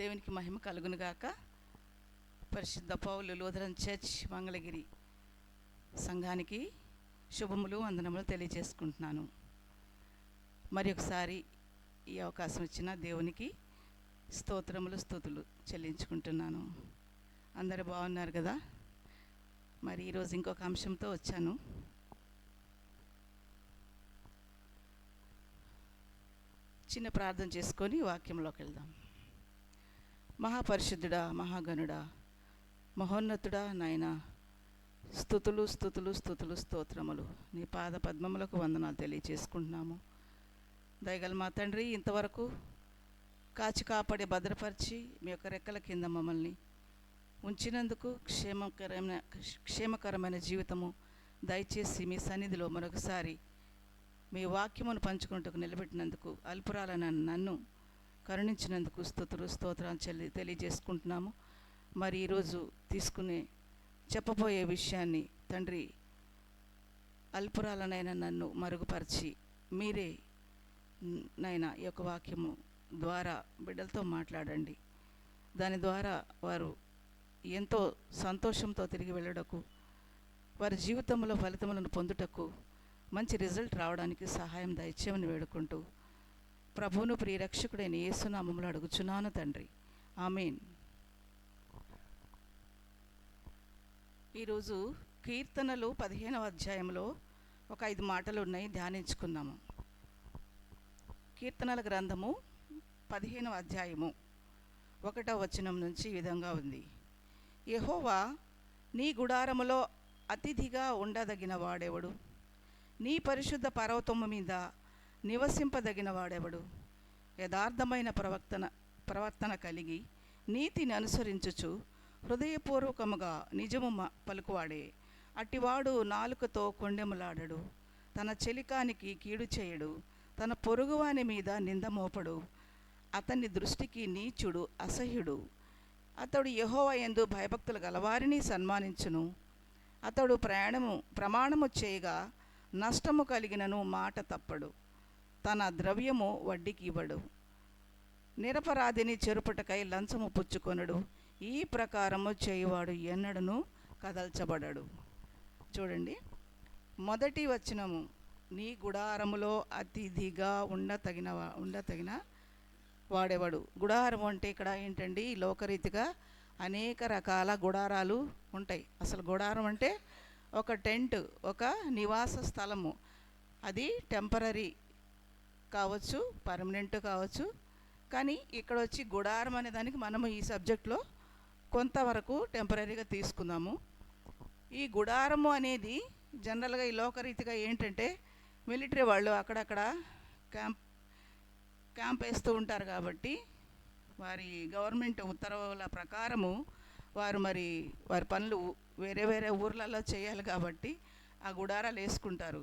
దేవునికి మహిమ కలుగునుగాక పరిశుద్ధ పౌలు లూథరన్ చర్చ్ మంగళగిరి సంఘానికి శుభములు వందనములు తెలియజేసుకుంటున్నాను. మరి ఒకసారి ఈ అవకాశం ఇచ్చిన దేవునికి స్తోత్రములు స్థుతులు చెల్లించుకుంటున్నాను. అందరు బాగున్నారు కదా? మరి ఈరోజు ఇంకొక అంశంతో వచ్చాను. చిన్న ప్రార్థన చేసుకొని వాక్యంలోకి వెళ్దాం. మహాపరిశుద్ధుడా మహాగణుడా మహోన్నతుడా నాయన. స్థుతులు స్థుతులు స్థుతులు స్తోత్రములు. నీ పాద పద్మములకు వందనాలు తెలియచేసుకుంటున్నాము. దయగల మా తండ్రి ఇంతవరకు కాచి కాపాడి భద్రపరిచి మీ యొక్క రెక్కల కింద మమ్మల్ని ఉంచినందుకు క్షేమకరమైన క్షేమకరమైన జీవితము దయచేసి మీ సన్నిధిలో మరొకసారి మీ వాక్యమును పంచుకుంటూ నిలబెట్టినందుకు అల్పురాలన నన్ను కరుణించినందుకు స్థుతులు స్తోత్రాలు చెల్లి తెలియజేసుకుంటున్నాము. మరి ఈరోజు తీసుకునే చెప్పబోయే విషయాన్ని తండ్రి అల్పురాలనైన నన్ను మరుగుపరిచి మీరే నైనా ఈ యొక్క వాక్యము ద్వారా బిడ్డలతో మాట్లాడండి. దాని ద్వారా వారు ఎంతో సంతోషంతో తిరిగి వెళ్ళడకు వారి జీవితంలో ఫలితములను పొందుటకు మంచి రిజల్ట్ రావడానికి సహాయం దయచేయమని వేడుకుంటూ ప్రభువును ప్రియరక్షకుడైన యేసునామములు అడుగుచున్నాను తండ్రి. ఆమెన్. ఈరోజు కీర్తనలు పదిహేనవ అధ్యాయంలో ఒక ఐదు మాటలు ఉన్నాయి ధ్యానించుకుందాము. కీర్తనల గ్రంథము పదిహేనవ అధ్యాయము ఒకటవ వచనం నుంచి ఈ విధంగా ఉంది. యహోవా నీ గుడారములో అతిథిగా ఉండదగిన వాడెవడు? నీ పరిశుద్ధ పర్వతము మీద నివసింపదగిన వాడెవడు యథార్థమైన ప్రవర్తన ప్రవర్తన కలిగి నీతిని అనుసరించుచు హృదయపూర్వకముగా నిజము మ- పలుకువాడే. అట్టివాడు నాలుకతో కొండెములాడడు. తన చెలికానికి కీడు చేయడు. తన పొరుగువాని మీద నింద మోపడు. అతని దృష్టికి నీచుడు అసహ్యుడు. అతడు యహోవ యందు భయభక్తులు గలవారిని సన్మానించును. అతడు ప్రయాణము ప్రమాణము చేయగా నష్టము కలిగినను మాట తప్పడు. తన ద్రవ్యము వడ్డీకి ఇవ్వడు. నిరపరాధిని చెరుపుటకై లంచము పుచ్చుకొనడు. ఈ ప్రకారము చేయువాడు ఎన్నడను కదల్చబడడు. చూడండి. మొదటి వచనము నీ గుడారములో అతిథిగా ఉండతగిన ఉండతగిన వాడేవాడు? గుడారం అంటే ఇక్కడ ఏంటండి? లోకరీతిగా అనేక రకాల గుడారాలు ఉంటాయి. అసలు గుడారం అంటే ఒక టెంట్ ఒక నివాస స్థలము. అది టెంపరీ కావచ్చు పర్మనెంట్ కావచ్చు. కానీ ఇక్కడ వచ్చి గుడారం అనే దానికి మనము ఈ సబ్జెక్ట్లో కొంతవరకు టెంపరీగా తీసుకుందాము. ఈ గుడారము అనేది జనరల్గా ఈ లోకరీతిగా ఏంటంటే మిలిటరీ వాళ్ళు అక్కడక్కడ క్యాంప్ క్యాంప్ వేస్తూ ఉంటారు కాబట్టి వారి గవర్నమెంట్ ఉత్తర్వుల ప్రకారము వారు మరి వారి పనులు వేరే వేరే ఊర్లలో చేయాలి కాబట్టి ఆ గుడారాలు వేసుకుంటారు.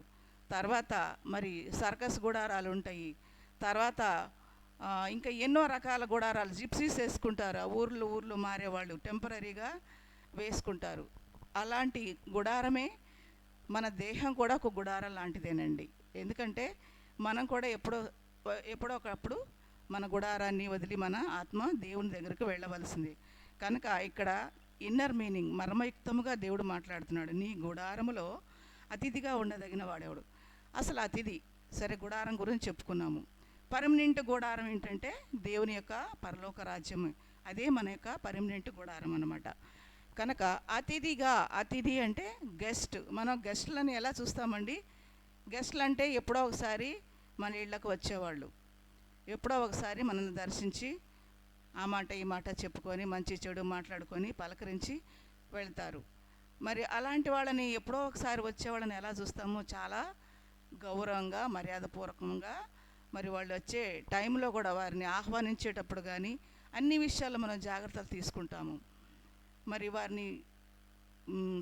తర్వాత మరి సర్కస్ గుడారాలు ఉంటాయి. తర్వాత ఇంకా ఎన్నో రకాల గుడారాలు జిప్సీస్ వేసుకుంటారు. ఆ ఊర్లు ఊర్లు మారేవాళ్ళు టెంపరీగా వేసుకుంటారు. అలాంటి గుడారమే మన దేహం కూడా ఒక గుడారం లాంటిదేనండి. ఎందుకంటే మనం కూడా ఎప్పుడో ఎప్పుడో ఒకప్పుడు మన గుడారాన్ని వదిలి మన ఆత్మ దేవుని దగ్గరికి వెళ్ళవలసింది. కనుక ఇక్కడ ఇన్నర్ మీనింగ్ మర్మయుక్తముగా దేవుడు మాట్లాడుతున్నాడు. నీ గుడారములో అతిథిగా ఉండదగిన వాడేవాడు? అసలు అతిథి. సరే గుడారం గురించి చెప్పుకున్నాము. పర్మనెంట్ గుడారం ఏంటంటే దేవుని యొక్క పరలోక రాజ్యం. అదే మన యొక్క పర్మనెంట్ గుడారం అనమాట కనుక అతిథిగా అతిథి అంటే గెస్ట్ మనం గెస్ట్లను ఎలా చూస్తామండి? గెస్ట్లు అంటే ఎప్పుడో ఒకసారి మన ఇళ్ళకు వచ్చేవాళ్ళు. ఎప్పుడో ఒకసారి మనల్ని దర్శించి ఆ మాట ఈ మాట చెప్పుకొని మంచి చెడు మాట్లాడుకొని పలకరించి వెళ్తారు. మరి అలాంటి వాళ్ళని ఎప్పుడో ఒకసారి వచ్చే వాళ్ళని ఎలా చూస్తామో చాలా గౌరవంగా మర్యాదపూర్వకంగా మరి వాళ్ళు వచ్చే టైంలో కూడా వారిని ఆహ్వానించేటప్పుడు కానీ అన్ని విషయాల్లో మనం జాగ్రత్తలు తీసుకుంటాము. మరి వారిని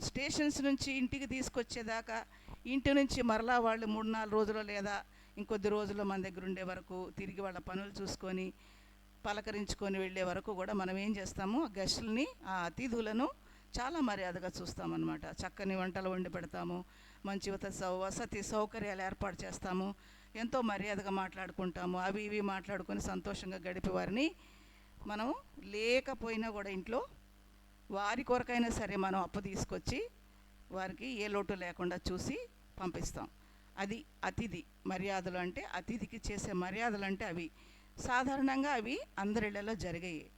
స్టేషన్స్ నుంచి ఇంటికి తీసుకొచ్చేదాకా ఇంటి నుంచి మరలా వాళ్ళు మూడు నాలుగు రోజులు లేదా ఇంకొద్ది రోజులు మన దగ్గర ఉండే వరకు తిరిగి వాళ్ళ పనులు చూసుకొని పలకరించుకొని వెళ్ళే వరకు కూడా మనం ఏం చేస్తాము? గెస్టులని ఆ అతిథులను చాలా మర్యాదగా చూస్తామన్నమాట. చక్కని వంటలు వండి పెడతాము. మంచి సౌ- వసతి సౌకర్యాలు ఏర్పాటు చేస్తాము. ఎంతో మర్యాదగా మాట్లాడుకుంటాము. అవి ఇవి మాట్లాడుకొని సంతోషంగా గడిపే వారిని మనం లేకపోయినా కూడా ఇంట్లో వారి కొరకైనా సరే మనం అప్పు తీసుకొచ్చి వారికి ఏ లోటు లేకుండా చూసి పంపిస్తాం. అది అతిథి మర్యాదలు అంటే అతిథికి చేసే మర్యాదలు అంటే అవి. సాధారణంగా అవి అందరిళ్ళలో జరిగాయి.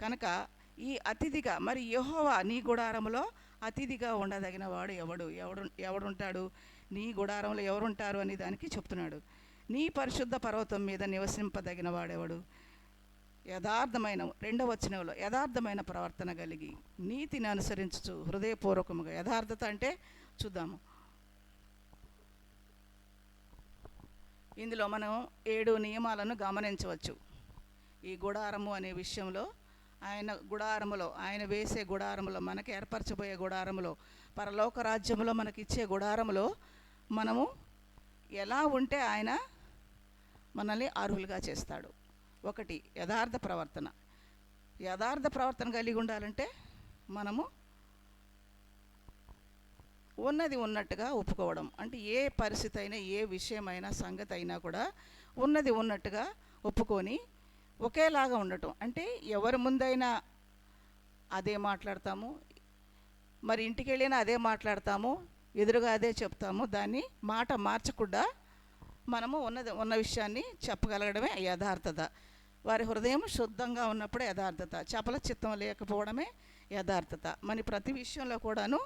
కనుక ఈ అతిథిగా మరి యహోవా నీ గుడారంలో అతిథిగా ఉండదగిన వాడు ఎవడు? ఎవడు ఎవడుంటాడు? నీ గుడారంలో ఎవరుంటారు అని దానికి చెప్తున్నాడు. నీ పరిశుద్ధ పర్వతం మీద నివసింపదగిన వాడెవడు? యథార్థమైన రెండవ వచనంలో యథార్థమైన ప్రవర్తన కలిగి నీతిని అనుసరించు హృదయపూర్వకముగా. యథార్థత అంటే చూద్దాము. ఇందులో మనం ఏడు నియమాలను గమనించవచ్చు. ఈ గుడారము అనే విషయంలో ఆయన గుడారములో ఆయన వేసే గుడారములో మనకి ఏర్పరచబోయే గుడారములో పరలోక రాజ్యములో మనకి ఇచ్చే గుడారములో మనము ఎలా ఉంటే ఆయన మనల్ని అర్హులుగా చేస్తాడు. ఒకటి యథార్థ ప్రవర్తన. యథార్థ ప్రవర్తన కలిగి ఉండాలంటే మనము ఉన్నది ఉన్నట్టుగా ఒప్పుకోవడం. అంటే ఏ పరిస్థితి అయినా ఏ విషయమైనా సంగతి అయినా కూడా ఉన్నది ఉన్నట్టుగా ఒప్పుకొని ఒకేలాగా ఉండటం. అంటే ఎవరి ముందైనా అదే మాట్లాడతాము మరి ఇంటికి వెళ్ళినా అదే మాట్లాడతాము ఎదురుగా అదే చెప్తాము. దాన్ని మాట మార్చకుండా మనము ఉన్నది ఉన్న విషయాన్ని చెప్పగలగడమే యథార్థత. వారి హృదయం శుద్ధంగా ఉన్నప్పుడే యథార్థత. చపల చిత్తం లేకపోవడమే యథార్థత. మన ప్రతి విషయంలో కూడాను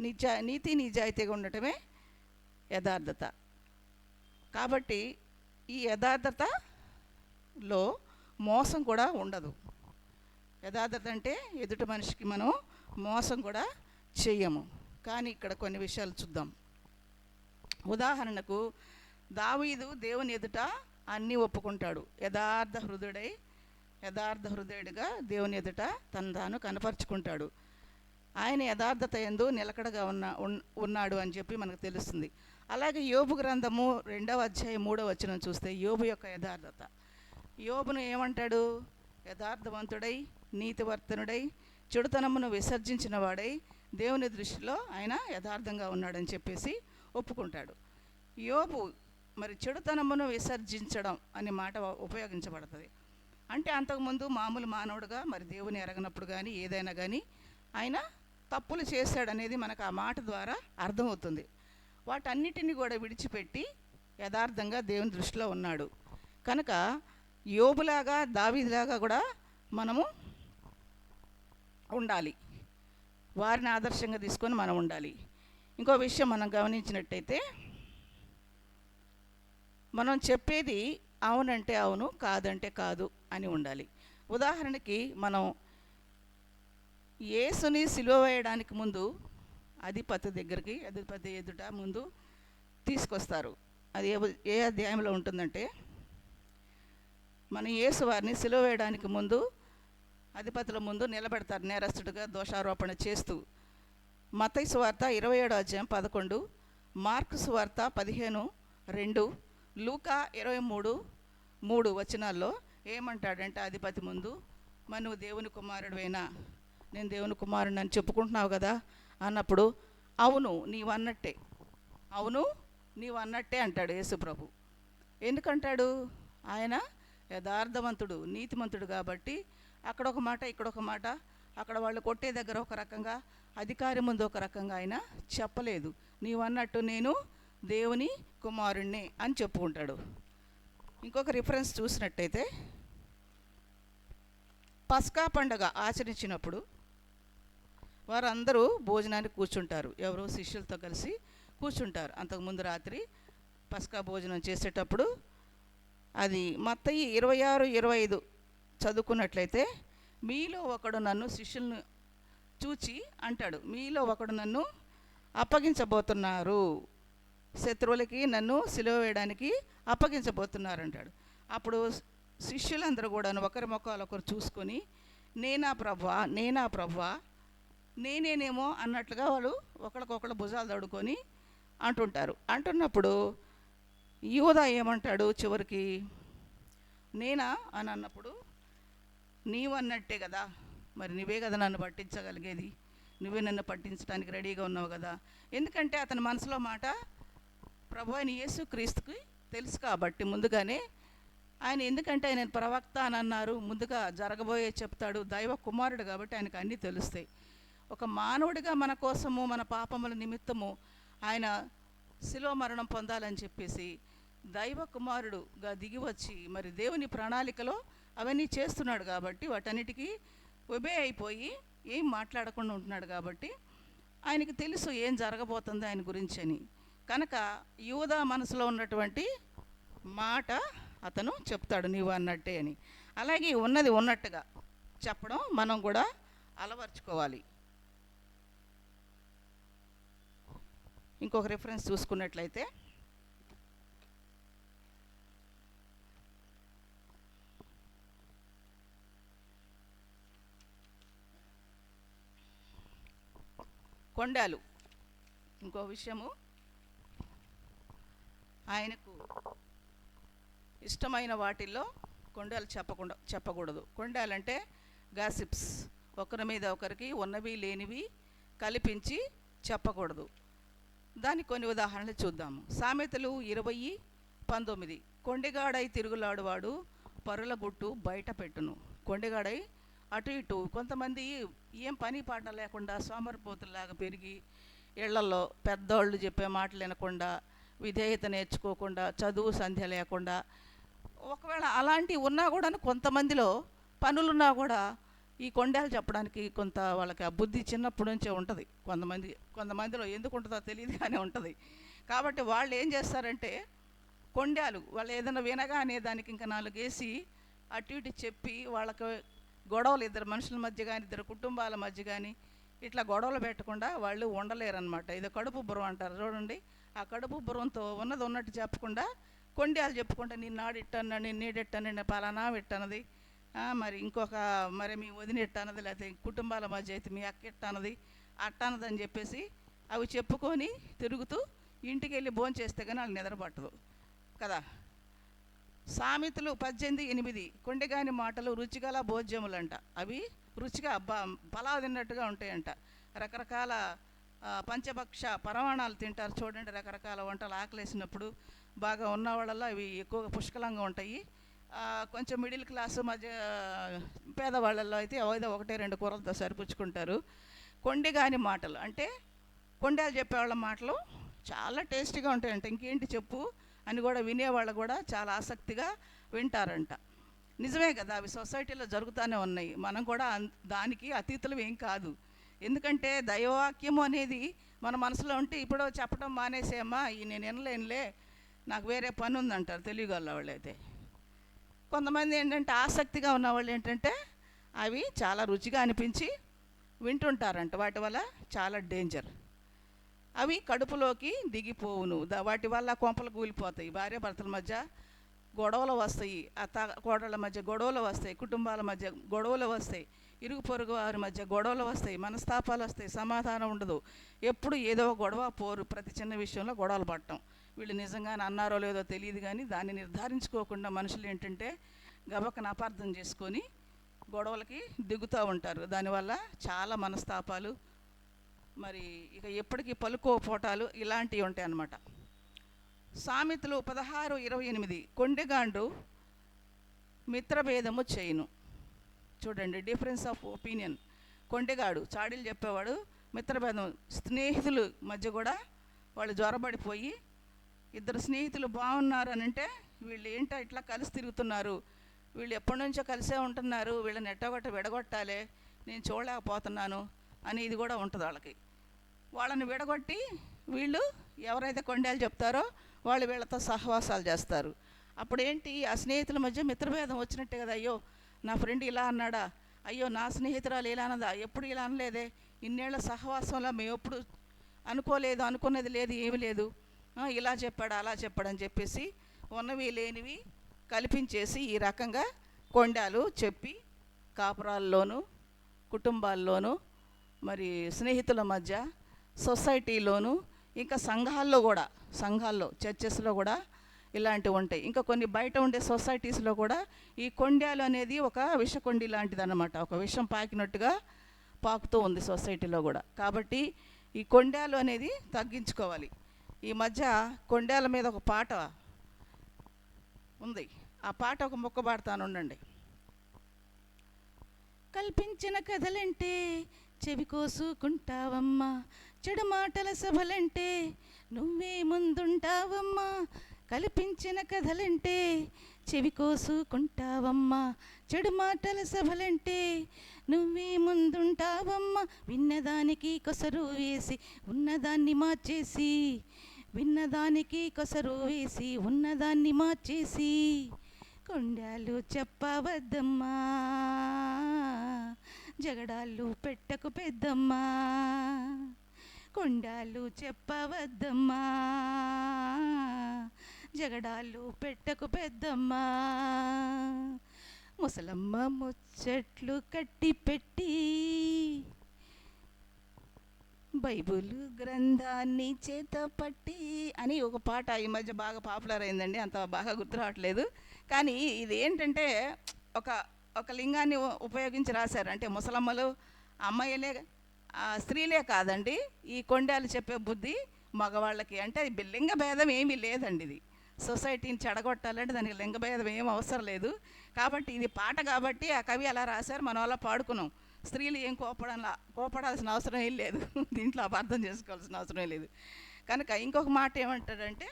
నిజా నీతి నిజాయితీగా ఉండటమే యథార్థత. కాబట్టి ఈ యథార్థతలో మోసం కూడా ఉండదు. యథార్థత అంటే ఎదుటి మనిషికి మనం మోసం కూడా చెయ్యము. కానీ ఇక్కడ కొన్ని విషయాలు చూద్దాం. ఉదాహరణకు దావీదు దేవుని ఎదుట అన్నీ ఒప్పుకుంటాడు. యథార్థ హృదయుడై యథార్థ హృదయుడిగా దేవుని ఎదుట తను తాను కనపరుచుకుంటాడు. ఆయన యథార్థత ఎందు నిలకడగా ఉన్న ఉన్- ఉన్నాడు అని చెప్పి మనకు తెలుస్తుంది. అలాగే యోబు గ్రంథము రెండవ అధ్యాయం మూడవ వచనం చూస్తే యోబు యొక్క యథార్థత. యోబును ఏమంటాడు? యథార్థవంతుడై నీతివర్తనుడై చెడుతనమును విసర్జించిన వాడై దేవుని దృష్టిలో ఆయన యథార్థంగా ఉన్నాడని చెప్పేసి ఒప్పుకుంటాడు. యోబు మరి చెడుతనమును విసర్జించడం అనే మాట ఉపయోగించబడుతుంది. అంటే అంతకుముందు మామూలు మానవుడుగా మరి దేవుని ఎరగనప్పుడు కానీ ఏదైనా కానీ ఆయన తప్పులు చేశాడనేది మనకు ఆ మాట ద్వారా అర్థమవుతుంది. వాటన్నిటిని కూడా విడిచిపెట్టి యథార్థంగా దేవుని దృష్టిలో ఉన్నాడు. కనుక యోబులాగా దావిలాగా కూడా మనము ఉండాలి. వారిని ఆదర్శంగా తీసుకొని మనం ఉండాలి. ఇంకో విషయం మనం గమనించినట్టయితే మనం చెప్పేది అవునంటే అవును కాదంటే కాదు అని ఉండాలి. ఉదాహరణకి మనం యేసుని సిలువ వేయడానికి ముందు అధిపతి దగ్గరికి అధిపతి ఎదుట ముందు తీసుకొస్తారు. అది ఏ ఏ అధ్యాయంలో ఉంటుందంటే మన యేసు వారిని సిలువ వేయడానికి ముందు అధిపతుల ముందు నిలబెడతారు నేరస్తుడిగా దోషారోపణ చేస్తూ. మతయి సువార్త ఇరవై ఏడో అధ్యాయం పదకొండు మార్క్స్ సువార్త పదిహేను రెండు లూకా ఇరవై మూడు మూడు వచనాల్లో ఏమంటాడంటే అధిపతి ముందు? మను దేవుని కుమారుడివైనా? నేను దేవుని కుమారుడిని అని చెప్పుకుంటున్నావు కదా? అన్నప్పుడు అవును నీవు అన్నట్టే. అవును నీవు అన్నట్టే అంటాడు యేసుప్రభు ఎందుకంటాడు? ఆయన యథార్థవంతుడు నీతిమంతుడు కాబట్టి అక్కడ ఒక మాట ఇక్కడ ఒక మాట. అక్కడ వాళ్ళు కొట్టే దగ్గర ఒక రకంగా అధికారి ముందు ఒక రకంగా ఆయన చెప్పలేదు. నీవు అన్నట్టు నేను దేవుని కుమారుణ్ణి అని చెప్పుకుంటాడు ఇంకొక రిఫరెన్స్ చూసినట్టయితే పస్కా పండగ ఆచరించినప్పుడు వారందరూ భోజనానికి కూర్చుంటారు. ఎవరో శిష్యులతో కలిసి కూర్చుంటారు. అంతకుముందు రాత్రి పస్కా భోజనం చేసేటప్పుడు అది మత్తయి ఇరవై ఆరు ఇరవై ఐదు చదువుకున్నట్లయితే మీలో ఒకడు నన్ను శిష్యులను చూచి అంటాడు మీలో ఒకడు నన్ను అప్పగించబోతున్నారు. శత్రువులకి నన్ను సిలువ వేయడానికి అప్పగించబోతున్నారు అంటాడు అప్పుడు శిష్యులందరూ కూడా ఒకరి ముఖాలు ఒకరు చూసుకొని నేనా ప్రభా నేనా ప్రభా నేనేనేమో అన్నట్లుగా వాళ్ళు ఒకరికొకరు భుజాలు తడుకొని అంటుంటారు. అంటున్నప్పుడు యూదా ఏమంటాడు చివరికి? నేనా? అని అన్నప్పుడు నీవు అన్నట్టే కదా. మరి నువ్వే కదా నన్ను పట్టించగలిగేది? నువ్వే నన్ను పట్టించడానికి రెడీగా ఉన్నావు కదా. ఎందుకంటే అతని మనసులో మాట ప్రభు ఆయన యేసు క్రీస్తుకి తెలుసు కాబట్టి ముందుగానే ఆయన ఎందుకంటే ఆయన ప్రవక్త అని అన్నారు. ముందుగా జరగబోయే చెప్తాడు. దైవ కుమారుడు కాబట్టి ఆయనకు అన్నీ తెలుస్తాయి. ఒక మానవుడిగా మన కోసము మన పాపముల నిమిత్తము ఆయన శిలో మరణం పొందాలని చెప్పేసి దైవ కుమారుడుగా దిగి వచ్చి మరి దేవుని ప్రణాళికలో అవన్నీ చేస్తున్నాడు కాబట్టి వాటన్నిటికీ ఒబే అయిపోయి ఏం మాట్లాడకుండా ఉంటున్నాడు కాబట్టి ఆయనకి తెలుసు ఏం జరగబోతుంది ఆయన గురించి అని. కనుక యూదా మనసులో ఉన్నటువంటి మాట అతను చెప్తాడు నీవు అన్నట్టే అని. అలాగే ఉన్నది ఉన్నట్టుగా చెప్పడం మనం కూడా అలవర్చుకోవాలి. ఇంకొక రిఫరెన్స్ చూసుకున్నట్లయితే కొండాలు. ఇంకో విషయము ఆయనకు ఇష్టమైన వాటిల్లో కొండాలు చెప్పకుండా చెప్పకూడదు. కొండాలంటే గాసిప్స్. ఒకరి మీద ఒకరికి ఉన్నవి లేనివి కల్పించి చెప్పకూడదు. దానికి కొన్ని ఉదాహరణలు చూద్దాము. సామెతలు ఇరవై పంతొమ్మిది. కొండెగాడై తిరుగులాడువాడు పరుల గుట్టు బయట పెట్టును. కొండెగాడై అటు ఇటు. కొంతమంది ఏం పని పాట లేకుండా సోమరిపోతుల్లాగా పెరిగి ఇళ్ళలో పెద్దోళ్ళు చెప్పే మాటలు వినకుండా విధేయత నేర్చుకోకుండా చదువు సంధ్య లేకుండా ఒకవేళ అలాంటివి ఉన్నా కూడా కొంతమందిలో పనులున్నా కూడా ఈ కొండలు చెప్పడానికి కొంత వాళ్ళకి ఆ బుద్ధి చిన్నప్పటి నుంచే ఉంటుంది. కొంతమంది కొంతమందిలో ఎందుకు ఉంటుందో తెలియదు కానీ ఉంటుంది. కాబట్టి వాళ్ళు ఏం చేస్తారంటే కొండాలు వాళ్ళు ఏదైనా వినగానే దానికి ఇంకా నాలుగు వేసి అటు ఇటు చెప్పి వాళ్ళకి గొడవలు ఇద్దరు మనుషుల మధ్య కానీ ఇద్దరు కుటుంబాల మధ్య కానీ ఇట్లా గొడవలు పెట్టకుండా వాళ్ళు ఉండలేరన్నమాట. ఇది కడుపు బుర్రం అంటారు చూడండి. ఆ కడుపు బుర్రంతో ఉన్నది ఉన్నట్టు చెప్పకుండా కొండ్యాలు చెప్పుకుంటా నేను నాడిట్టాను నేను నీడెట్టాను నేను పలానా పెట్టన్నది మరి ఇంకొక మరి మీ వదిన ఎట్టన్నది లేకపోతే కుటుంబాల మధ్య అయితే మీ అక్క ఇట్టన్నది అట్టన్నది అని చెప్పేసి అవి చెప్పుకొని తిరుగుతూ ఇంటికి వెళ్ళి భోంచేస్తే కానీ వాళ్ళు నిద్ర పట్టదు. కదా? సామెతలు పద్దెనిమిది ఎనిమిది. కొండగాని మాటలు రుచిగల భోజ్యములంట. అవి రుచిగా బ బలా తిన్నట్టుగా ఉంటాయంట. రకరకాల పంచభక్ష పరమాణాలు తింటారు చూడండి రకరకాల వంటలు ఆకలేసినప్పుడు. బాగా ఉన్న వాళ్ళల్లో అవి ఎక్కువగా పుష్కలంగా ఉంటాయి. కొంచెం మిడిల్ క్లాసు మధ్య పేదవాళ్ళల్లో అయితే ఏదో ఒకటే రెండు కూరలతో సరిపుచ్చుకుంటారు. కొండగాని మాటలు అంటే కొండలు చెప్పేవాళ్ళ మాటలు చాలా టేస్టీగా ఉంటాయంట. ఇంకేంటి చెప్పు? అని కూడా వినేవాళ్ళు కూడా చాలా ఆసక్తిగా వింటారంట. నిజమే కదా అవి సొసైటీలో జరుగుతూనే ఉన్నాయి. మనం కూడా దానికి అతీతులు ఏం కాదు. ఎందుకంటే దైవవాక్యము అనేది మన మనసులో ఉంటే ఇప్పుడు చెప్పడం మానేసేమ్మా ఈ నేను వినలేనులే నాకు వేరే పని ఉందంటారు తెలియగల వాళ్ళైతే. కొంతమంది ఏంటంటే ఆసక్తిగా ఉన్న వాళ్ళు ఏంటంటే అవి చాలా రుచిగా అనిపించి వింటుంటారంట. వాటి వల్ల చాలా డేంజర్. అవి కడుపులోకి దిగిపోవును. దా- వాటి వల్ల కొంపలు కూలిపోతాయి. భార్య భర్తల మధ్య గొడవలు వస్తాయి. అత్త కోడళ్ళ మధ్య గొడవలు వస్తాయి. కుటుంబాల మధ్య గొడవలు వస్తాయి. ఇరుగు పొరుగు వారి మధ్య గొడవలు వస్తాయి. మనస్తాపాలు వస్తాయి. సమాధానం ఉండదు. ఎప్పుడు ఏదో గొడవ పోరు ప్రతి చిన్న విషయంలో గొడవలు పడటం. వీళ్ళు నిజంగానే అన్నారో లేదో తెలియదు కానీ దాన్ని నిర్ధారించుకోకుండా మనుషులు ఏంటంటే గబక్కన అపార్థం చేసుకొని గొడవలకి దిగుతూ ఉంటారు. దానివల్ల చాలా మనస్తాపాలు మరి ఇక ఎప్పటికీ పలుకోపోటాలు ఇలాంటివి ఉంటాయి అన్నమాట సామెతలు పదహారు ఇరవై ఎనిమిది కొండెగాండు మిత్రభేదము చేయను. చూడండి డిఫరెన్స్ ఆఫ్ ఒపీనియన్. కొండెగాడు చాడీలు చెప్పేవాడు మిత్రభేదం. స్నేహితులు మధ్య కూడా వాళ్ళు జ్వరబడిపోయి ఇద్దరు స్నేహితులు బాగున్నారు అని అంటే వీళ్ళు ఏంటో ఇట్లా కలిసి తిరుగుతున్నారు? వీళ్ళు ఎప్పటి నుంచో కలిసే ఉంటున్నారు వీళ్ళని ఎట్టగొట్ట విడగొట్టాలి నేను చూడలేకపోతున్నాను అని ఇది కూడా ఉంటుంది వాళ్ళకి. వాళ్ళని విడగొట్టి వీళ్ళు ఎవరైతే కొండలు చెప్తారో వాళ్ళు వీళ్ళతో సహవాసాలు చేస్తారు. అప్పుడు ఏంటి ఆ స్నేహితుల మధ్య మిత్రభేదం వచ్చినట్టే కదా అయ్యో నా ఫ్రెండ్ ఇలా అన్నాడా? అయ్యో నా స్నేహితురాలు ఇలా అన్నదా? ఎప్పుడు ఇలా అనలేదే? ఇన్నేళ్ళ సహవాసంలో మేము ఎప్పుడు అనుకోలేదు అనుకున్నది లేదు ఏమి లేదు. ఇలా చెప్పాడు అలా చెప్పాడు అని చెప్పేసి ఉన్నవి లేనివి కల్పించేసి ఈ రకంగా కొండాలు చెప్పి కాపురాల్లోనూ కుటుంబాల్లోనూ మరి స్నేహితుల మధ్య సొసైటీలోను ఇంకా సంఘాల్లో కూడా సంఘాల్లో చర్చెస్లో కూడా ఇలాంటివి ఉంటాయి. ఇంకా కొన్ని బయట ఉండే సొసైటీస్లో కూడా ఈ కొండ్యాలు అనేది ఒక విషకొండి లాంటిది అనమాట ఒక విషం పాకినట్టుగా పాకుతూ ఉంది సొసైటీలో కూడా. కాబట్టి ఈ కొండ్యాలు అనేది తగ్గించుకోవాలి. ఈ మధ్య కొండ్యాల మీద ఒక పాట ఉంది. ఆ పాట ఒక మొక్క పాడతాను ఉండండి. కల్పించిన కథలంటే చెవి కోసుకుంటావమ్మా చెడు మాటల సభలంటే నువ్వే ముందుంటావమ్మా కల్పించిన కథలంటే చెవి కోసుకుంటావమ్మా చెడు మాటల సభలంటే నువ్వే ముందుంటావమ్మా విన్నదానికి కొసరు వేసి ఉన్నదాన్ని మార్చేసి విన్నదానికి కొసరు వేసి ఉన్నదాన్ని మార్చేసి కొండాలు చెప్పవద్దమ్మా. జగడాలు పెట్టకు పెద్దమ్మా. కొండాలు చెప్పవద్దమ్మా. జగడాలు పెట్టకు పెద్దమ్మా. ముసలమ్మ ముచ్చట్లు కట్టి పెట్టి బైబుల్ గ్రంథాన్ని చేత పట్టి అని ఒక పాట ఈ మధ్య బాగా పాపులర్ అయిందండి. అంత బాగా గుర్తు రావట్లేదు. కానీ ఇది ఏంటంటే ఒక ఒక లింగాన్ని ఉపయోగించి రాశారు. అంటే ముసలమ్మలు అమ్మాయిలే స్త్రీలే కాదండి. ఈ కొండాలు చెప్పే బుద్ధి మగవాళ్ళకి. అంటే లింగ భేదం ఏమీ లేదండి ఇది. సొసైటీని చెడగొట్టాలంటే దానికి లింగ భేదం ఏం అవసరం లేదు. కాబట్టి ఇది పాట కాబట్టి ఆ కవి అలా రాశారు. మనం అలా పాడుకున్నాం. స్త్రీలు ఏం కోపడంలా కోపడాల్సిన అవసరం ఏం లేదు. దీంట్లో అపార్థం చేసుకోవాల్సిన అవసరం లేదు. కనుక ఇంకొక మాట ఏమంటాడంటే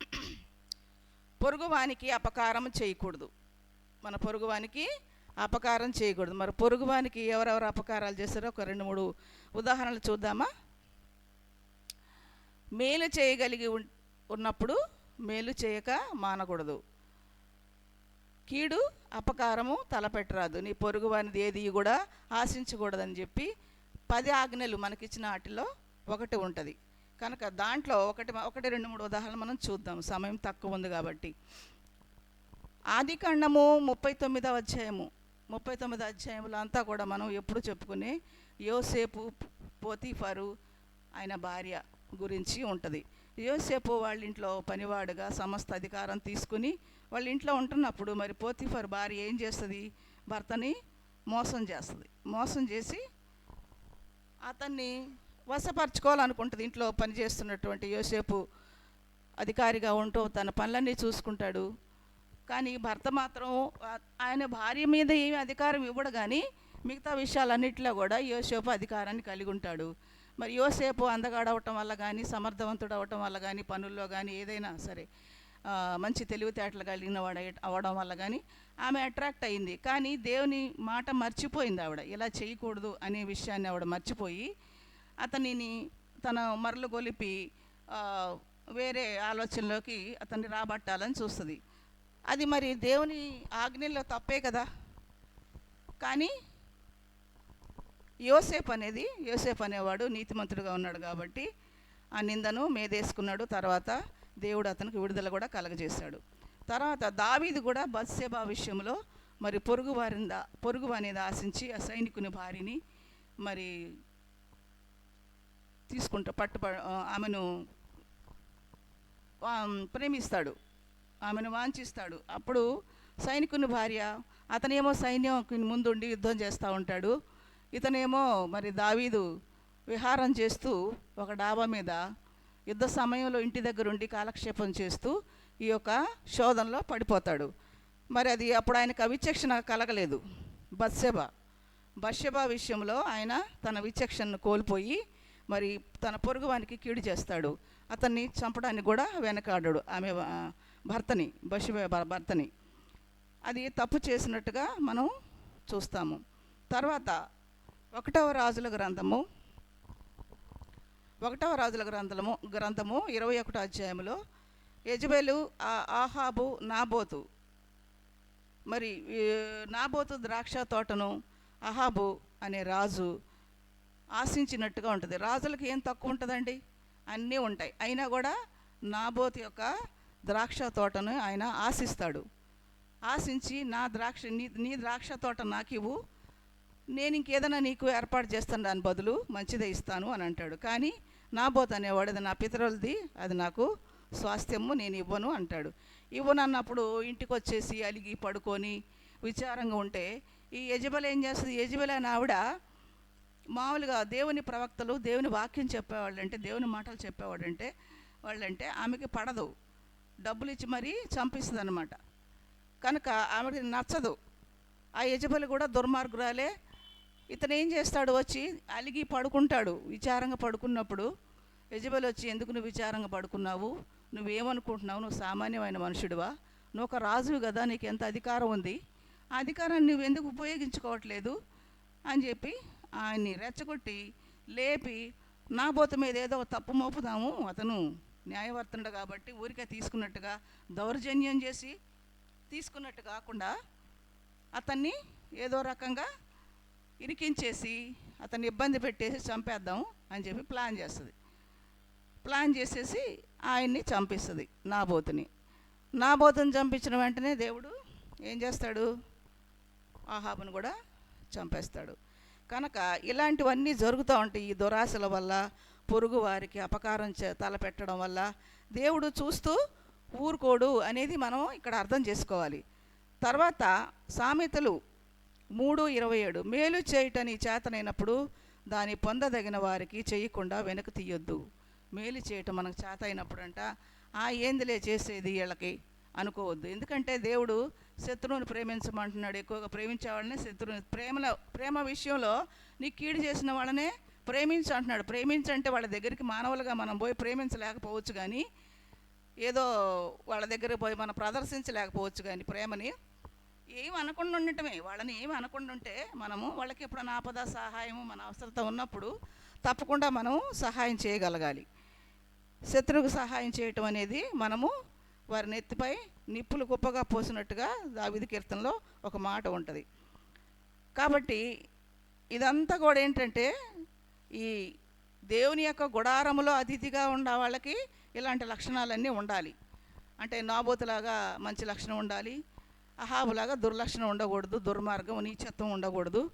పొరుగువానికి అపకారం చేయకూడదు. మన పొరుగువానికి అపకారం చేయకూడదు. మరి పొరుగువానికి ఎవరెవరు అపకారాలు చేస్తారో ఒక రెండు మూడు ఉదాహరణలు చూద్దామా? మేలు చేయగలిగి ఉన్నప్పుడు మేలు చేయక మానకూడదు. కీడు అపకారము తలపెట్టరాదు. నీ పొరుగువానిది ఏది కూడా ఆశించకూడదని చెప్పి పది ఆజ్ఞలు మనకిచ్చిన వాటిలో ఒకటి ఉంటుంది. కనుక దాంట్లో ఒకటి ఒకటి రెండు మూడు ఉదాహరణలు మనం చూద్దాం. సమయం తక్కువ ఉంది కాబట్టి. ఆది కాండము ముప్పై తొమ్మిదవ అధ్యాయము. ముప్పై తొమ్మిది అధ్యాయములు అంతా కూడా మనం ఎప్పుడు చెప్పుకునే యోసేపు పోతీఫరు ఆయన భార్య గురించి ఉంటుంది. యోసేపు వాళ్ళ ఇంట్లో పనివాడుగా సమస్త అధికారం తీసుకుని వాళ్ళ ఇంట్లో ఉంటున్నప్పుడు మరి పోతీఫర్ భార్య ఏం చేస్తుంది? భర్తని మోసం చేస్తుంది. మోసం చేసి అతన్ని వశపరచుకోవాలనుకుంటుంది. ఇంట్లో పనిచేస్తున్నటువంటి యోసేపు అధికారిగా ఉంటూ తన పనులన్నీ చూసుకుంటాడు. కానీ భర్త మాత్రం ఆయన భార్య మీద ఏమి అధికారం ఇవ్వడు కానీ మిగతా విషయాలన్నింటిలో కూడా యోసేపు అధికారాన్ని కలిగి ఉంటాడు. మరి యోసేపు అందగాడవటం వల్ల కానీ సమర్థవంతుడు అవటం వల్ల కానీ పనుల్లో కానీ ఏదైనా సరే మంచి తెలివితేటలు కలిగిన వాడు అవడం వల్ల కానీ ఆమె అట్రాక్ట్ అయింది. కానీ దేవుని మాట మర్చిపోయింది ఆవిడ. ఇలా చేయకూడదు అనే విషయాన్ని ఆవిడ మర్చిపోయి అతనిని తన మరలు గొలిపి వేరే ఆలోచనలోకి అతన్ని రాబట్టాలని చూస్తుంది. అది మరి దేవుని ఆజ్ఞల్లో తప్పే కదా? కానీ యోసేపు అనేది యోసేపు అనేవాడు నీతిమంతుడుగా ఉన్నాడు కాబట్టి ఆ నిందను మేదేసుకున్నాడు తర్వాత దేవుడు అతనికి విడుదల కూడా కలగజేశాడు. తర్వాత దావీది కూడా బత్సేబా విషయంలో మరి పొరుగు వారిని పొరుగు అనేది ఆశించి ఆ సైనికుని భార్యని మరి తీసుకుంటా పట్టు ఆమెను ప్రేమిస్తాడు. ఆమెను వాంఛిస్తాడు. అప్పుడు సైనికుని భార్య అతనేమో సైన్యం ముందుండి యుద్ధం చేస్తూ ఉంటాడు. ఇతనేమో మరి దావీదు విహారం చేస్తూ ఒక డాబా మీద యుద్ధ సమయంలో ఇంటి దగ్గర ఉండి కాలక్షేపం చేస్తూ ఈ యొక్క శోధనలో పడిపోతాడు. మరి అది అప్పుడు ఆయనకు అవిచక్షణ కలగలేదు. బత్సెబ బత్సెబ విషయంలో ఆయన తన విచక్షణను కోల్పోయి మరి తన పొరుగువానికి కీడు చేస్తాడు. అతన్ని చంపడానికి కూడా వెనకాడాడు. ఆమె భర్తని బషి భర్తని. అది తప్పు చేసినట్టుగా మనం చూస్తాము. తర్వాత ఒకటవ రాజుల గ్రంథము ఒకటవ రాజుల గ్రంథము గ్రంథము ఇరవై ఒకటో అధ్యాయంలో యజబెలు ఆ- ఆహాబు నాబోతు. మరి నాబోతు ద్రాక్ష తోటను అహాబు అనే రాజు ఆశించినట్టుగా ఉంటుంది. రాజులకు ఏం తక్కువ ఉంటుందండి? అన్నీ ఉంటాయి. అయినా కూడా నాబోతు యొక్క ద్రాక్ష తోటను ఆయన ఆశిస్తాడు. ఆశించి నా ద్రాక్ష నీ నీ ద్రాక్ష తోట నాకు ఇవ్వు. నేను ఇంకేదైనా నీకు ఏర్పాటు చేస్తాను దాని బదులు మంచిదే ఇస్తాను అని అంటాడు. కానీ నాబోత్ అనేవాడు అది నా పితరులది అది నాకు స్వాస్థ్యము నేను ఇవ్వను అంటాడు. ఇవ్వనన్నప్పుడు ఇంటికి వచ్చేసి అలిగి పడుకొని విచారంగా ఉంటే ఈ యజబెల్ ఏం చేస్తుంది? యజబెల్ అని ఆవిడ మామూలుగా దేవుని ప్రవక్తలు దేవుని వాక్యం చెప్పేవాళ్ళు అంటే దేవుని మాటలు చెప్పేవాడంటే వాళ్ళంటే ఆమెకి పడదు. డబ్బులు ఇచ్చి మరీ చంపిస్తుంది అనమాట కనుక ఆమెకి నచ్చదు. ఆ యజబలి కూడా దుర్మార్గురాలే. ఇతను ఏం చేస్తాడు? వచ్చి అలిగి పడుకుంటాడు. విచారంగా పడుకున్నప్పుడు యజబలి వచ్చి ఎందుకు నువ్వు విచారంగా పడుకున్నావు? నువ్వేమనుకుంటున్నావు? నువ్వు సామాన్యమైన మనుషుడివా? నువ్వు ఒక రాజువి కదా నీకు ఎంత అధికారం ఉంది? ఆ అధికారాన్ని నువ్వు ఎందుకు ఉపయోగించుకోవట్లేదు? అని చెప్పి ఆయన్ని రెచ్చగొట్టి లేపి నా బోత మీద ఏదో తప్పు మోపుదాము అతను న్యాయవర్తనుడు కాబట్టి ఊరికే తీసుకున్నట్టుగా దౌర్జన్యం చేసి తీసుకున్నట్టు కాకుండా అతన్ని ఏదో రకంగా ఇరికించేసి అతన్ని ఇబ్బంది పెట్టేసి చంపేద్దాం అని చెప్పి ప్లాన్ చేస్తుంది. ప్లాన్ చేసేసి ఆయన్ని చంపిస్తుంది నాబోతుని. నాబోతుని చంపించిన వెంటనే దేవుడు ఏం చేస్తాడు? ఆహాబును కూడా చంపేస్తాడు. కనుక ఇలాంటివన్నీ జరుగుతూ ఉంటాయి ఈ దురాశల వల్ల పొరుగు వారికి అపకారం చే తలపెట్టడం వల్ల. దేవుడు చూస్తూ ఊరుకోడు అనేది మనం ఇక్కడ అర్థం చేసుకోవాలి. తర్వాత సామెతలు మూడు ఇరవై ఏడు. మేలు చేయటని చేతనైనప్పుడు దాన్ని పొందదగిన వారికి చేయకుండా వెనక్కి తీయొద్దు. మేలు చేయటం మనకు చేత అయినప్పుడంట ఆ ఏందిలే చేసేది వీళ్ళకి? అనుకోవద్దు. ఎందుకంటే దేవుడు శత్రువుని ప్రేమించమంటున్నాడు. ఎక్కువగా ప్రేమించే వాళ్ళనే శత్రువుని ప్రేమలో ప్రేమ విషయంలో నీ కీడు చేసిన వాళ్ళనే ప్రేమించు అంటున్నాడు. ప్రేమించంటే వాళ్ళ దగ్గరికి మానవులుగా మనం పోయి ప్రేమించలేకపోవచ్చు కానీ ఏదో వాళ్ళ దగ్గర పోయి మనం ప్రదర్శించలేకపోవచ్చు కానీ ప్రేమని ఏం అనకుండా ఉండటమే. వాళ్ళని ఏమి అనకుండా ఉంటే మనము వాళ్ళకి ఎప్పుడైనా ఆపద సహాయము మన అవసరత ఉన్నప్పుడు తప్పకుండా మనము సహాయం చేయగలగాలి. శత్రువుకు సహాయం చేయటం అనేది మనము వారి నెత్తిపై నిప్పులు కుప్పగా పోసినట్టుగా దావిది కీర్తనలో ఒక మాట ఉంటుంది. కాబట్టి ఇదంతా కూడా ఏంటంటే ఈ దేవుని యొక్క గుడారములో అతిథిగా ఉన్న వాళ్ళకి ఇలాంటి లక్షణాలన్నీ ఉండాలి. అంటే నాబోతులాగా మంచి లక్షణం ఉండాలి అహాబులాగా దుర్లక్షణం ఉండకూడదు దుర్మార్గం నీచత్వం ఉండకూడదు.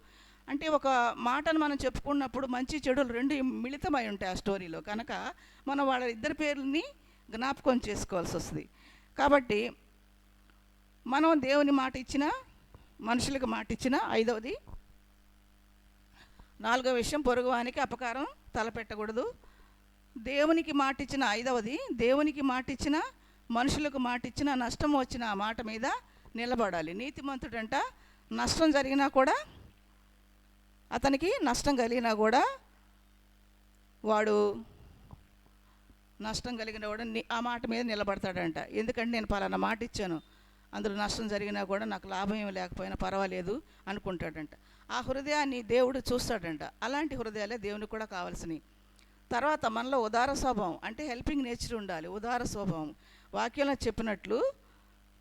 అంటే ఒక మాటను మనం చెప్పుకున్నప్పుడు మంచి చెడులు రెండు మిళితమై ఉంటాయి ఆ స్టోరీలో. కనుక మనం వాళ్ళ ఇద్దరి పేర్లని జ్ఞాపకం చేసుకోవాల్సి వస్తుంది. కాబట్టి మనం దేవుని మాట ఇచ్చిన మనుషులకు మాట ఇచ్చిన ఐదవది నాలుగో విషయం పొరుగువానికి అపకారం తలపెట్టకూడదు. దేవునికి మాట ఇచ్చిన ఐదవది దేవునికి మాట ఇచ్చిన మనుషులకు మాట ఇచ్చిన నష్టం వచ్చిన ఆ మాట మీద నిలబడాలి. నీతిమంతుడంట నష్టం జరిగినా కూడా అతనికి నష్టం కలిగినా కూడా వాడు నష్టం కలిగిన కూడా ఆ మాట మీద నిలబడతాడంట. ఎందుకంటే నేను పలానా మాట ఇచ్చాను. అందులో నష్టం జరిగినా కూడా నాకు లాభం ఏమి లేకపోయినా పర్వాలేదు అనుకుంటాడంట. ఆ హృదయాన్ని దేవుడు చూస్తాడంట. అలాంటి హృదయాలే దేవునికి కూడా కావాల్సినవి. తర్వాత మనలో ఉదార స్వభావం అంటే హెల్పింగ్ నేచర్ ఉండాలి. ఉదార స్వభావం. వాక్యంలో చెప్పినట్లు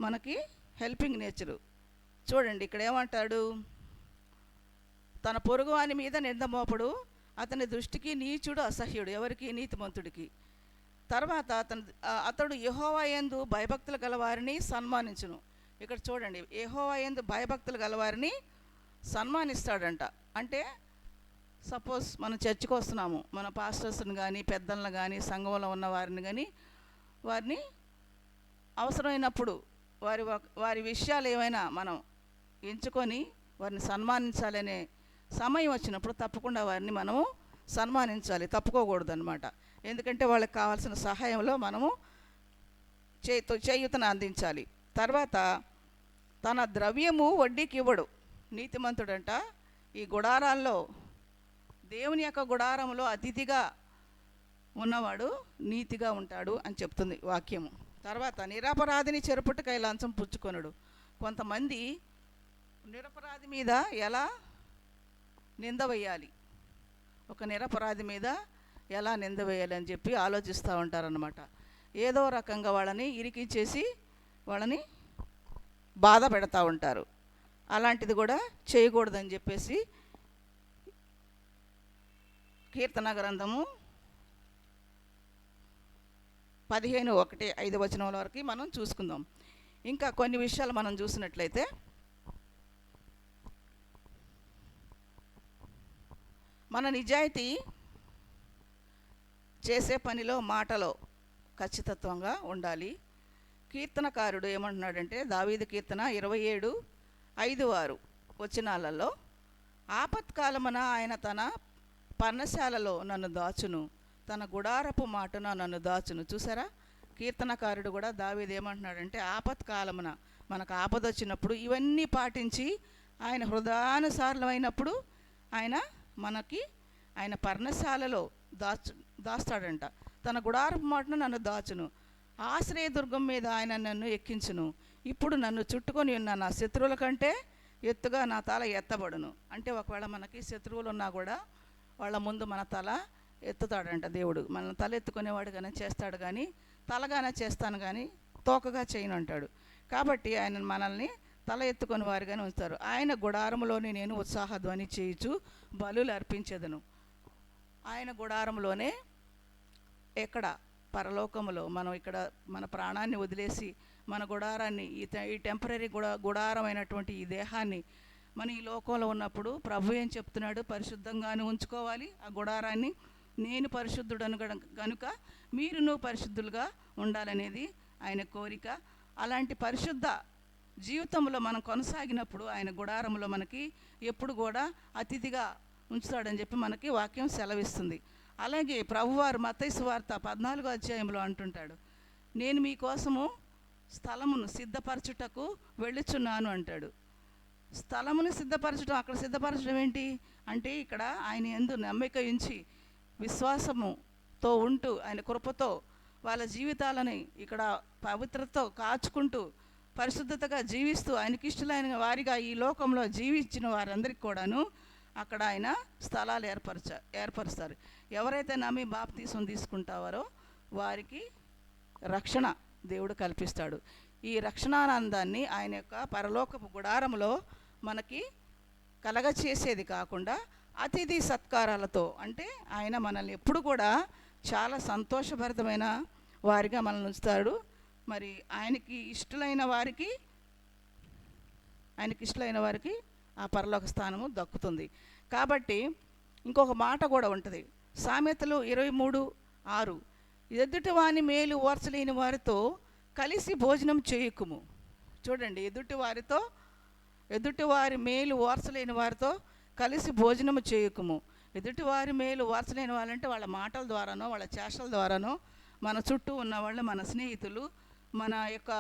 మనకి హెల్పింగ్ నేచరు చూడండి ఇక్కడ ఏమంటాడు? తన పొరుగువాని మీద నింద మోపడు. అతని దృష్టికి నీచుడు అసహ్యుడు. ఎవరికి? నీతిమంతుడికి. తర్వాత అతను అతడు యహోవా యందు భయభక్తులు గలవారిని సన్మానించును. ఇక్కడ చూడండి యహోవా ఎందు భయభక్తులు గలవారిని సన్మానిస్తాడంట. అంటే సపోజ్ మనం చర్చికి వస్తున్నాము మన పాస్టర్స్ని కానీ పెద్దలను కానీ సంఘంలో ఉన్న వారిని కానీ వారిని అవసరమైనప్పుడు వారి వారి విషయాలు ఏమైనా మనం ఎంచుకొని వారిని సన్మానించాలనే సమయం వచ్చినప్పుడు తప్పకుండా వారిని మనము సన్మానించాలి తప్పుకోకూడదు అనమాట ఎందుకంటే వాళ్ళకి కావాల్సిన సహాయంలో మనము చేతు చేయుతను అందించాలి. తర్వాత తన ద్రవ్యము వడ్డీకి ఇవ్వడు. నీతిమంతుడంట. ఈ గుడారాల్లో దేవుని యొక్క గుడారంలో అతిథిగా ఉన్నవాడు నీతిగా ఉంటాడు అని చెప్తుంది వాక్యము. తర్వాత నిరపరాధిని చెరుపుటకై లంచం పుచ్చుకొనుడు. కొంతమంది నిరపరాధి మీద ఎలా నింద వేయాలి? ఒక నిరపరాధి మీద ఎలా నింద వేయాలి అని చెప్పి ఆలోచిస్తూ ఉంటారనమాట ఏదో రకంగా వాళ్ళని ఇరికించేసి వాళ్ళని బాధ పెడతా ఉంటారు. అలాంటిది కూడా చేయకూడదని చెప్పేసి కీర్తన గ్రంథము పదిహేను ఒకటి ఐదు వచనముల వరకు మనం చూసుకుందాం. ఇంకా కొన్ని విషయాలు మనం చూసినట్లయితే మన నిజాయితీ చేసే పనిలో మాటలో ఖచ్చితత్వంగా ఉండాలి. కీర్తనకారుడు ఏమంటున్నాడంటే దావీదు కీర్తన ఇరవై ఏడు ఐదు ఆరు వచనాలలో ఆపత్కాలమున ఆయన తన పర్ణశాలలో నన్ను దాచును తన గుడారపు మాటన నన్ను దాచును. చూసారా? కీర్తనకారుడు కూడా దావీదు ఏమంటున్నాడంటే ఆపత్కాలమున మనకు ఆపద వచ్చినప్పుడు ఇవన్నీ పాటించి ఆయన హృదయానుసారులమైనప్పుడు ఆయన మనకి ఆయన పర్ణశాలలో దాచు దాస్తాడంట. తన గుడారపు మాటను నన్ను దాచును. ఆశ్రయదుర్గం మీద ఆయన నన్ను ఎక్కించును. ఇప్పుడు నన్ను చుట్టుకొని ఉన్న నా శత్రువుల కంటే ఎత్తుగా నా తల ఎత్తబడును. అంటే ఒకవేళ మనకి శత్రువులు ఉన్నా కూడా వాళ్ళ ముందు మన తల ఎత్తుతాడంట దేవుడు. మన తల ఎత్తుకునేవాడుగానే చేస్తాడు కానీ తలగానే చేస్తాను కానీ తోకగా చేయను అంటాడు. కాబట్టి ఆయన మనల్ని తల ఎత్తుకొని వారిగానే ఉంచుతారు. ఆయన గుడారంలోనే నేను ఉత్సాహధ్వని చేయుచు బలులు అర్పించేదను. ఆయన గుడారంలోనే ఎక్కడ పరలోకములో మనం ఇక్కడ మన ప్రాణాన్ని వదిలేసి మన గుడారాన్ని ఈ ఈ టెంపరీ గుడ గుడారమైనటువంటి ఈ దేహాన్ని మన ఈ లోకంలో ఉన్నప్పుడు ప్రభు ఏం చెప్తున్నాడు? పరిశుద్ధంగానే ఉంచుకోవాలి. ఆ గుడారాన్ని నేను పరిశుద్ధుడను కనుక గనుక మీరును పరిశుద్ధులుగా ఉండాలనేది ఆయన కోరిక. అలాంటి పరిశుద్ధ జీవితంలో మనం కొనసాగినప్పుడు ఆయన గుడారంలో మనకి ఎప్పుడు కూడా అతిథిగా ఉంచుతాడని చెప్పి మనకి వాక్యం సెలవిస్తుంది. అలాగే ప్రభువారు మతైసు వార్త పద్నాలుగో అధ్యాయంలో అంటుంటాడు నేను మీకోసము స్థలమును సిద్ధపరచుటకు వెళ్ళుచున్నాను అంటాడు. స్థలమును సిద్ధపరచడం అక్కడ సిద్ధపరచడం ఏంటి? అంటే ఇక్కడ ఆయన ఎందు నమ్మిక ఉంచి విశ్వాసముతో ఉంటూ ఆయన కృపతో వాళ్ళ జీవితాలని ఇక్కడ పవిత్రతతో కాచుకుంటూ పరిశుద్ధతగా జీవిస్తూ ఆయనకిష్టలైన వారిగా ఈ లోకంలో జీవించిన వారందరికీ కూడాను అక్కడ ఆయన స్థలాలు ఏర్పరచ ఏర్పరుస్తారు. ఎవరైతే నమ్మి బాప్తీసం తీసుకుంటారో వారికి రక్షణ దేవుడు కల్పిస్తాడు. ఈ రక్షణానందాన్ని ఆయన యొక్క పరలోకపు గుడారంలో మనకి కలగ చేసేది కాకుండా అతిథి సత్కారాలతో అంటే ఆయన మనల్ని ఎప్పుడు కూడా చాలా సంతోషభరితమైన వారిగా మనల్ని ఉంచుతాడు. మరి ఆయనకి ఇష్టలైన వారికి ఆయనకి ఇష్టలైన వారికి ఆ పరలోక స్థానము దక్కుతుంది. కాబట్టి ఇంకొక మాట కూడా ఉంటుంది. సామెతలు ఇరవై మూడు ఆరు. ఎదుటివాని మేలు ఓర్చలేని వారితో కలిసి భోజనం చేయకుము. చూడండి ఎదుటి వారితో మేలు ఓర్చలేని వారితో కలిసి భోజనము చేయకుము. ఎదుటివారి మేలు ఓర్చలేని వాళ్ళంటే వాళ్ళ మాటల ద్వారానో వాళ్ళ చేష్టల ద్వారానో మన చుట్టూ ఉన్న వాళ్ళు మన స్నేహితులు మన యొక్క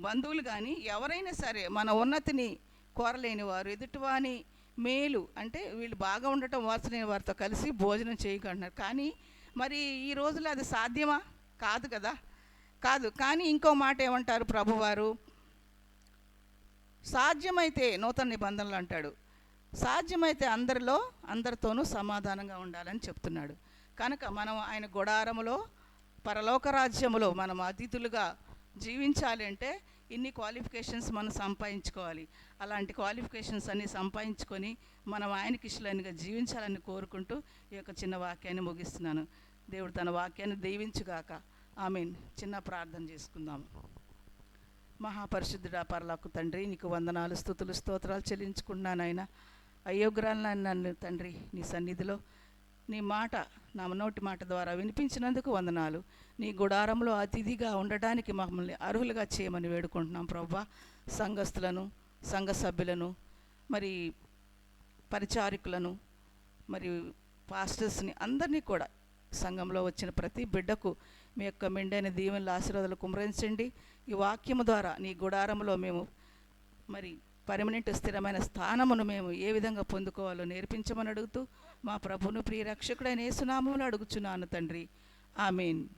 బంధువులు కానీ ఎవరైనా సరే మన ఉన్నతిని కోరలేని వారు ఎదుటివాని మేలు అంటే వీళ్ళు బాగా ఉండటం వార్చలేని వారితో కలిసి భోజనం చేయకంటున్నారు. కానీ మరి ఈ రోజుల్లో అది సాధ్యమా? కాదు కదా. కాదు. కానీ ఇంకో మాట ఏమంటారు ప్రభువారు? సాధ్యమైతే నూతన నిబంధనలు అంటాడు. సాధ్యమైతే అందరిలో అందరితోనూ సమాధానంగా ఉండాలని చెప్తున్నాడు. కనుక మనం ఆయన గుడారములో పరలోక రాజ్యములో మనం అతిథులుగా జీవించాలి అంటే ఇన్ని క్వాలిఫికేషన్స్ మనం సంపాదించుకోవాలి. అలాంటి క్వాలిఫికేషన్స్ అన్ని సంపాదించుకొని మనం ఆయనకి ఇష్టలైనగా జీవించాలని కోరుకుంటూ ఈ యొక్క చిన్న వాక్యాన్ని ముగిస్తున్నాను. దేవుడు తన వాక్యాన్ని దీవించుగాక. మీన్ చిన్న ప్రార్థన చేసుకుందాము మహాపరిశుద్ధుడా పర్లాకు తండ్రి నీకు వందనాలు స్థుతులు స్తోత్రాలు చెల్లించుకున్నానైనా అయోగ్రాలను నన్ను తండ్రి నీ సన్నిధిలో నీ మాట నా నోటి మాట ద్వారా వినిపించినందుకు వందనాలు. నీ గుడారంలో అతిథిగా ఉండటానికి మమ్మల్ని అర్హులుగా చేయమని వేడుకుంటున్నాం ప్రవ్వా. సంఘస్థులను సంఘ సభ్యులను మరి పరిచారికులను మరి పాస్టర్స్ని అందరినీ కూడా సంఘంలో వచ్చిన ప్రతి బిడ్డకు మీ యొక్క మెండైన దీవెనల ఆశీర్వాదాలు కుమరించండి. ఈ వాక్యము ద్వారా నీ గుడారంలో మేము మరి పర్మనెంట్ స్థిరమైన స్థానమును మేము ఏ విధంగా పొందుకోవాలో నేర్పించమని అడుగుతూ మా ప్రభును ప్రియరక్షకుడైన రక్షకుడైన అడుగుచున్నాను తండ్రి. ఆమెన్.